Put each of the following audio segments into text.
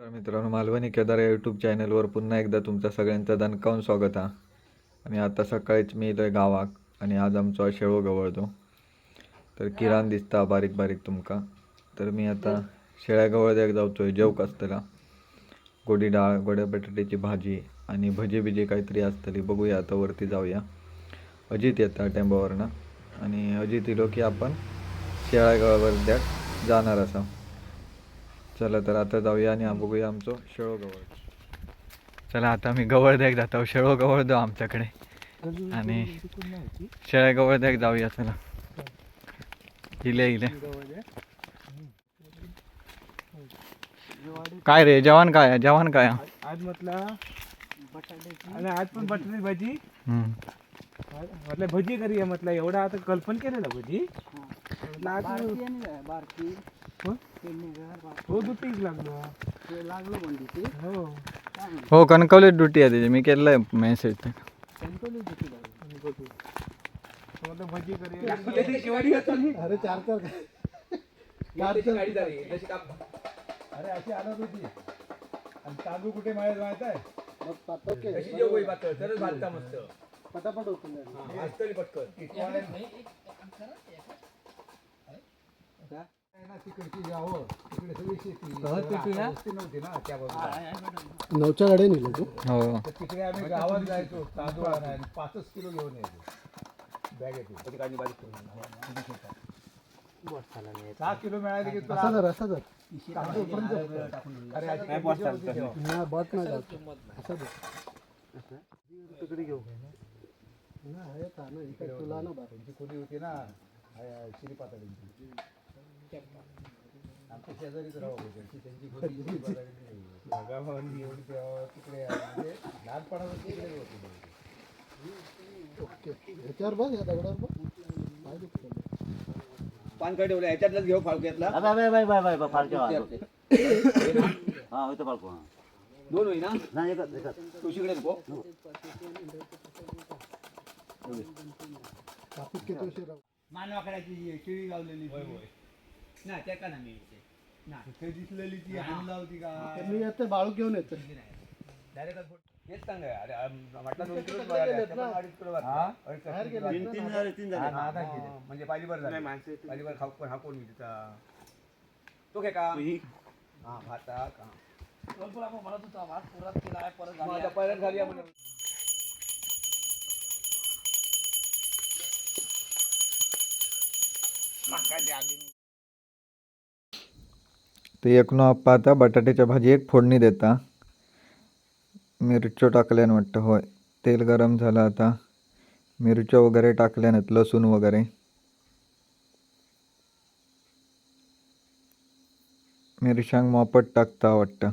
तर मित्रांनो मालवणी केदार या यूट्यूब चॅनलवर पुन्हा एकदा तुमचं सगळ्यांचं दणकावून स्वागत आहे. आणि आता सकाळीच मी इलोय गावाक आणि आज आमचो शेळो गवळतो. तर किराण दिसता बारीक बारीक तुमका. तर मी आता शेळ्या गवळद्याक आहे जेवक आसतला गोडी डाळ गोड्या बटाट्याची भाजी आणि भजी बिजी काहीतरी असतली बघूया आता वरती जाऊया. अजित येता टेम्पोवरनं आणि अजित इलो की आपण शेळ्या गवळद्याक जाणार असा. चला तर आता जाऊया आणि बघूया आमचं शेळो गवळ चला आता मी गवळ द्याक जातो शेळो गवळ दो आमच्याकडे. आणि शेळ्या गवळ द्याक जाऊया चला. इले इले. काय रे जवान काय आहे? जवान काय? आज म्हटलं आणि आज पण बटाटे भाजी. हम्म. म्हटलं भजी करूया म्हटलं एवढं आता कल्पन केलं ना भजी हो? हो लागलो. हो. हो कणकवलीत ड्युटी आहे त्याची मी केलंय मेसेज भजी करूया अरे चार चार. चार चार. अरे अशी आणत होती. आणि तांदूळ कुठे माहीत माहीत आहे? मग पटापट होतं तिकडची गावं तिकडे सगळी शेती. वस्ती नव्हती ना त्या बाजूला नवच्या गाड्या नेलं तू? हो. तर तिकडे आम्ही गावात जायचो तांदूळ आणायला. आणि पाचच किलो घेऊन यायचो. बॅगेतून. सहा किलो मिळाले की तुला असा जर. असा जर. तांदूळ पण जपतं. अरे नाही, बॉट नाही जात असा जर. तिकडे घेऊ. ना आहे का ना इकडे तुला ना खोली होती ना श्रीपाताळींची आमच्या शेजारीच त्यांची. एवढी तेव्हा तिकडे म्हणजे लहानपणापासून तिकडे होती ओके ह्याच्यावर बघ या दगडावर बघ पाय दुखतो पान काय ठेवलं ह्याच्यातलाच घेऊ फाळक्यातला. बाय बाय बाय बाय बाय फारक्या हा होतं फाळको हा. दोन होई ना? नाही एकच एकच. तुळशीकडे नको. ट्राफिक किती उशीर राहू मानवाकड्याची शिळी गावलेली. ना त्या का ना मी ना. तिथे दिसलेली ती होती का? तर मी येते बाळू घेऊन येते. डायरेक्ट हेच सांगा अरे आम- म्हटलं दोन किलो अडीच किलो? अडीच बाहेर किलो गेले. तीन तीन झाले तीन हा, झाले हा, हा, म्हणजे नाही झालं. माणसं येतील. खाऊ पण हा कोण मी तिचा तो घे का? हा भाता का परत म्हणून ते एकनो आप्पा आता बटाट्याच्या भाजी एक फोडणी देता. मिरच्यो टाकल्यान वाटतं होय. तेल गरम झालं आता. मिरच्यो वगैरे टाकल्यानत लसूण वगैरे. मिरशांग मोपट टाकता वाटतं.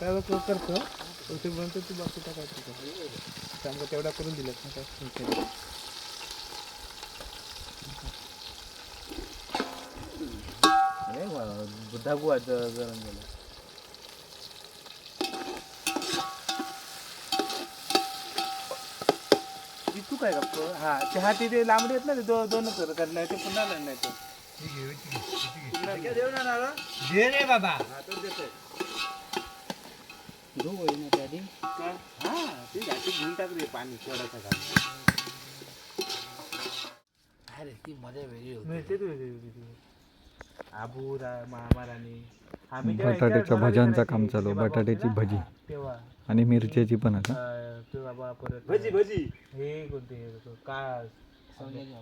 काय तो करतो? ते म्हणतो तू बाकी टाकायचं चांगलं तेवढा करून दिलं ना काय? तुमच्या बुद्धागू गरम झालं. तू काय गप्प? हा चहा तिथे लांबडी आहेत ना ते दो- दोनच करणार ते पुन्हा नाही तो दे रे बाबा. काय? हा ते घाटी घेऊन टाक रे पाणी सोडायचं का मिळते तू वेगळी ती. आबू रा- आम्ही जेव्हा बटाट्याच्या याच्यावर भाज्यांचं काम चालू तेव्हा बटाट्याची भजी. तेव्हा. आणि मिरच्याची पण आता. अं, ते बाबा परत भजी भजी. हे कोणते? तो का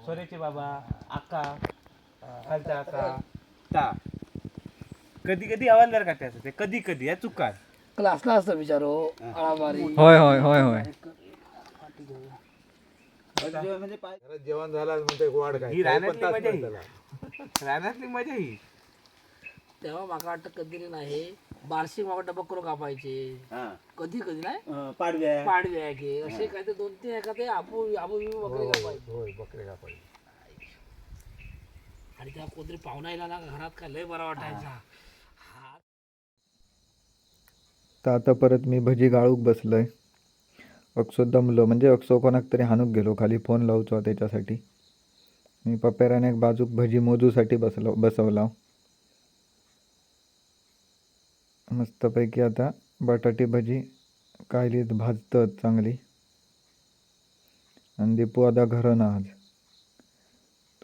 सोन्याचे बाबा आका. खालचा आका ता. कधी कधी हवालदार का त्याचं. ते कधी कधी या चुकार क्लासला असतं बिचारो आळामारी. होय होय होय होय. म्हणजे जेवण झालं म्हणते गोड काय. ही रानातली मजा ही. नंतरला. रानातली मजा ही. तेव्हा माका वाटतं कधी नाही बार्शिक माका डबा करून कापायचे. हा. कधी कधी नाही. पाडव्या. पाडवे आहे की असे काय ते दोन तीन आबू आबू बिबू बकरी कापायचे. होय बकरे कापायचे. आणि त्या कोणतरी पाहुणा येला ना घरात काय लय बरा वाटायचा. तर आता परत मी भजी गाळूक बसलोय. अक्षो दमलो म्हणजे अक्षो कोणाक तरी हाणूक गेलो खाली फोन लावचो त्याच्यासाठी. मी पप्पेराने एक बाजूक भजी मोजूसाठी बसलो बसवला. मस्तपैकी आता बटाटी भजी कायलीत भाजतत चांगली. आणि दीपू आता घरं ना आज.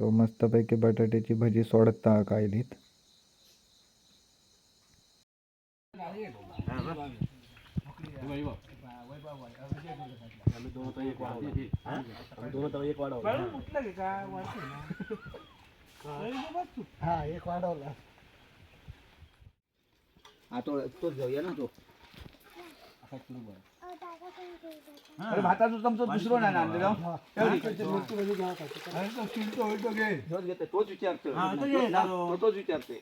तो मस्तपैकी बटाट्याची भजी सोडता कायलीत. उठलं की काय वाटतं ना हा एक वाढवला हा तो तोच घेऊया ना तो अरे भाताचं चमचं दुसरं नाही ना आणलेलं तोच घेते तोच विचारतो हा, तो घे, ना, तो. तो तोच विचारते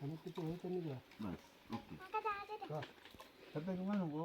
आणि तिथे होतं नाही का? बस ओके नको